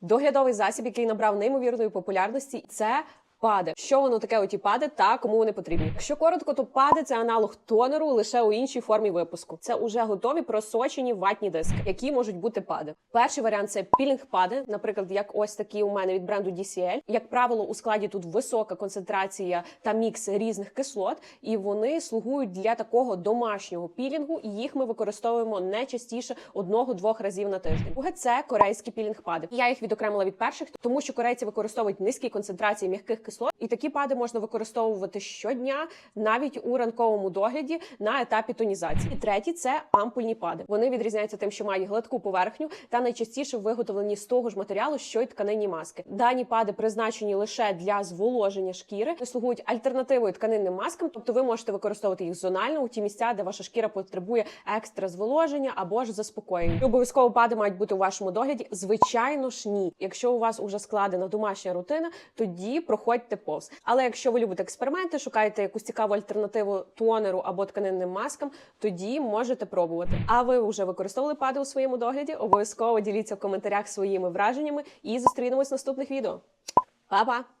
Доглядовий засіб, який набрав неймовірної популярності, це пади. Що воно таке? Оті пади та кому вони потрібні? Якщо коротко, то пади це аналог тонеру лише у іншій формі випуску. Це уже готові просочені ватні диски, які можуть бути пади. Перший варіант це пілінг пади, наприклад, як ось такі у мене від бренду DCL. Як правило, у складі тут висока концентрація та мікс різних кислот, і вони слугують для такого домашнього пілінгу. І їх ми використовуємо не частіше одного-двох разів на тиждень. Друге це корейські пілінг-пади. Я їх відокремила від перших, тому що корейці використовують низькі концентрації м'яких кислот, і такі пади можна використовувати щодня, навіть у ранковому догляді на етапі тонізації. І третій це ампульні пади. Вони відрізняються тим, що мають гладку поверхню та найчастіше виготовлені з того ж матеріалу, що й тканинні маски. Дані пади призначені лише для зволоження шкіри, слугують альтернативою тканинним маскам, тобто ви можете використовувати їх зонально у ті місця, де ваша шкіра потребує екстра зволоження або ж заспокоєння. Обов'язково пади мають бути у вашому догляді. Звичайно ж, ні. Якщо у вас уже складена домашня рутина, тоді проходьте повз. Але якщо ви любите експерименти, шукаєте якусь цікаву альтернативу тонеру або тканинним маскам, тоді можете пробувати. А ви вже використовували пади у своєму догляді? Обов'язково діліться в коментарях своїми враженнями і зустрінемось в наступних відео. Па-па!